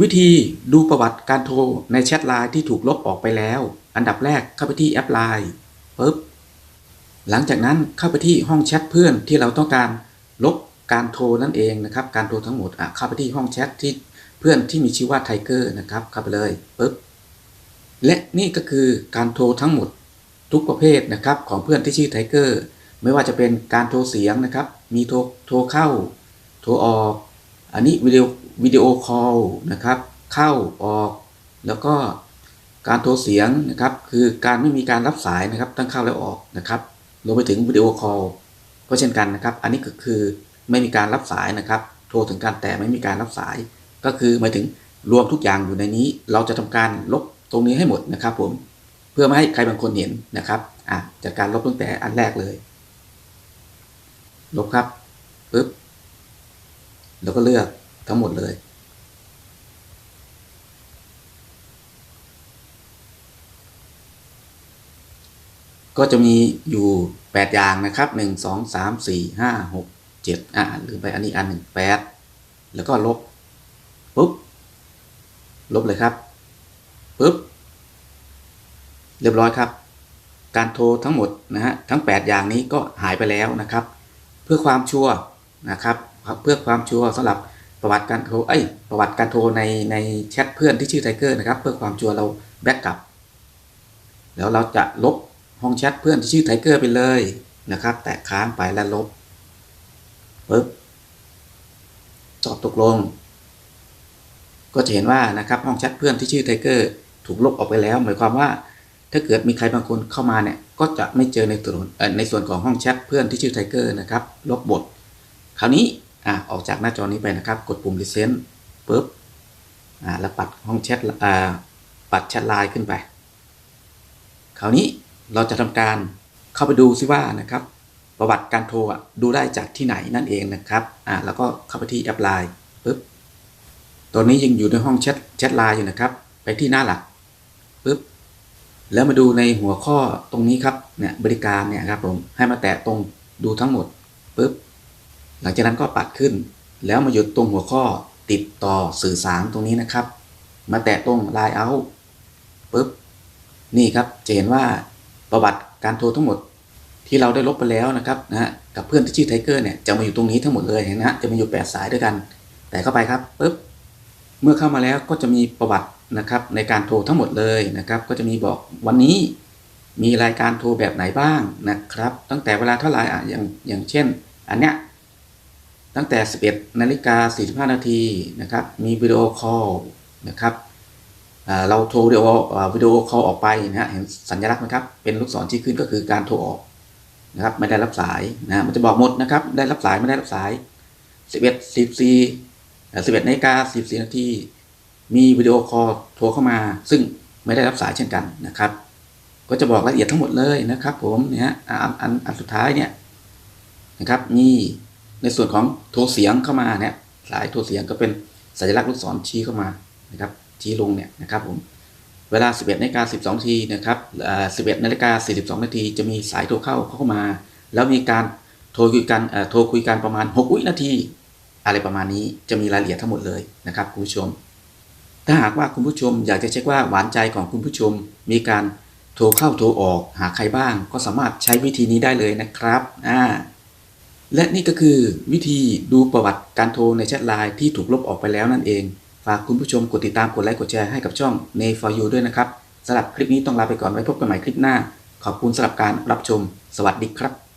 วิธีดูประวัติการโทรในแชทไลน์ที่ถูกลบออกไปแล้ว อันดับแรกเข้าไปที่แอปไลน์ปุ๊บ หลังจากนั้นเข้าไปที่ห้องแชทเพื่อนที่เราต้องการลบการโทรนั่นเองนะครับ การโทรทั้งหมดอะเข้าไปที่ห้องแชทที่เพื่อนที่มีชื่อว่าไทเกอร์นะครับเข้าไปเลยปุ๊บ และนี่ก็คือการโทรทั้งหมดทุกประเภทนะครับของเพื่อนที่ชื่อไทเกอร์ไม่ว่าจะเป็นการโทรเสียงนะครับ มีโทรโทรเข้า โทรออก อันนี้วิดีโอ วิดีโอคอลนะครับ เข้าออก แล้วก็การโทรเสียงนะครับ คือการไม่มีการรับสายนะครับตั้งเข้าและออกนะครับรวมไปถึงวิดีโอคอลก็เช่นกันนะครับ อันนี้ก็คือไม่มีการรับสายนะครับ โทรถึงกันแต่ไม่มีการรับสาย ก็คือหมายถึงรวมทุกอย่างอยู่ในนี้ เราจะทำการลบตรงนี้ให้หมดนะครับ ผมเพื่อไม่ให้ใครบางคนเห็นนะครับอะจากการลบตั้งแต่อันแรกเลย ลบครับปึ๊บแล้วก็เลือก ทั้งหมดเลย ก็จะมีอยู่ 8 อย่างนะครับ 1 2 3 4 5 6 7อ่าลืมไปอันนี้อันหนึ่ง8แล้วก็ลบปุ๊บ ลบเลยครับปุ๊บ เรียบร้อยครับ การโทรทั้งหมดนะฮะทั้ง 8 อย่างนี้ก็หายไปแล้วนะครับ เพื่อความชัวร์นะครับ เพื่อความชัวร์สำหรับ ประวัติการโทรเอ้ยประวัติการโทรในในแชทเพื่อนที่ชื่อไทเกอร์นะครับ เพื่อความชัวร์เราแบ็กกลับ แล้วเราจะลบห้องแชทเพื่อนที่ชื่อไทเกอร์ไปเลยนะครับ แตะค้างไปแล้วลบปึ๊บตอบตกลง ก็จะเห็นว่านะครับห้องแชทเพื่อนที่ชื่อไทเกอร์ถูกลบออกไปแล้ว หมายความว่า ถ้าเกิดมีใครบางคนเข้ามาเนี่ย ก็จะไม่เจอในส่วนในส่วนของห้องแชทเพื่อนที่ชื่อไทเกอร์นะครับ ลบบท คราวนี้ อ่าออกจากหน้าจอนี้ไปนะครับ กดปุ่ม Resend ปุ๊บอ่าแล้วปัดห้องแชทอ่าปัดแชทไลน์ขึ้นไป คราวนี้เราจะทำการเข้าไปดูซิว่านะครับ ประวัติการโทรอะดูได้จากที่ไหนนั่นเองนะครับอ่าแล้วก็เข้าไปที่แอปไลน์ปุ๊บตัวนี้ยังอยู่ในห้องแชทแชทไลน์อยู่นะครับ ไปที่หน้าหลักปุ๊บแล้วมาดูในหัวข้อตรงนี้ครับเนี่ยบริการเนี่ยครับผมให้มาแตะตรงดูทั้งหมดปุ๊บ หลังจากนั้นก็ปัดขึ้น แล้วมาหยุดตรงหัวข้อติดต่อสื่อสารตรงนี้นะครับ มาแตะตรง Line Out ปุ๊บ นี่ครับจะเห็นว่าประวัติการโทรทั้งหมดที่เราได้ลบไปแล้วนะครับนะฮะกับเพื่อนที่ชื่อไทเกอร์เนี่ยจะมาอยู่ตรงนี้ทั้งหมดเลยเห็นนะฮะจะมาอยู่แปดสายด้วยกัน แต่เข้าไปครับปุ๊บเมื่อเข้ามาแล้วก็จะมีประวัตินะครับในการโทรทั้งหมดเลยนะครับ ก็จะมีบอกวันนี้มีรายการโทรแบบไหนบ้างนะครับ ตั้งแต่เวลาเท่าไหร่อะอย่างอย่างเช่น อันเนี้ย ตั้งแต่ 11นาฬิกา45 นาทีนะครับ มีวิดีโอคอลนะครับเราโทรวิดีโอวิดีโอคอลออกไปนะฮะเห็นสัญลักษณ์ไหมครับ เป็นลูกศรชี้ขึ้นก็คือการโทรออกนะครับ ไม่ได้รับสายนะมันจะบอกหมดนะครับ ได้รับสายไม่ได้รับสาย 11 14 11นาฬิกา14 นาที มีวิดีโอคอลโทรเข้ามา ซึ่งไม่ได้รับสายเช่นกันนะครับ ก็จะบอกรายละเอียดทั้งหมดเลยนะครับ ผมเนี่ยอันอันอันสุดท้ายเนี่ยนะครับมี ในส่วนของโทรเสียงเข้ามาเนี่ยสายโทรเสียงก็เป็นสัญลักษณ์ลูกศรชี้เข้ามานะครับชี้ลงเนี่ยนะครับผมเวลา 11นาฬิกา12ทีนะครับ11นาฬิกา42นาทีจะมีสายโทรเข้าเข้ามา แล้วมีการโทรคุยกันโทรคุยกันประมาณ 6 วินาที อะไรประมาณนี้จะมีรายละเอียดทั้งหมดเลยนะครับคุณผู้ชม ถ้าหากว่าคุณผู้ชมอยากจะเช็คว่าหวานใจของคุณผู้ชม มีการโทรเข้าโทรออกหาใครบ้าง ก็สามารถใช้วิธีนี้ได้เลยนะครับอ่า และนี่ก็คือวิธีดูประวัติการโทรในแชทไลน์ที่ถูกลบออกไปแล้วนั่นเอง ฝากคุณผู้ชมกดติดตามกดไลค์กดแชร์ให้กับช่อง n a for you ด้วยนะครับสำหรับคลิปนี้ต้องลาไปก่อนไว้พบกันใหม่คลิปหน้า ขอบคุณสำหรับการรับชม สวัสดีครับ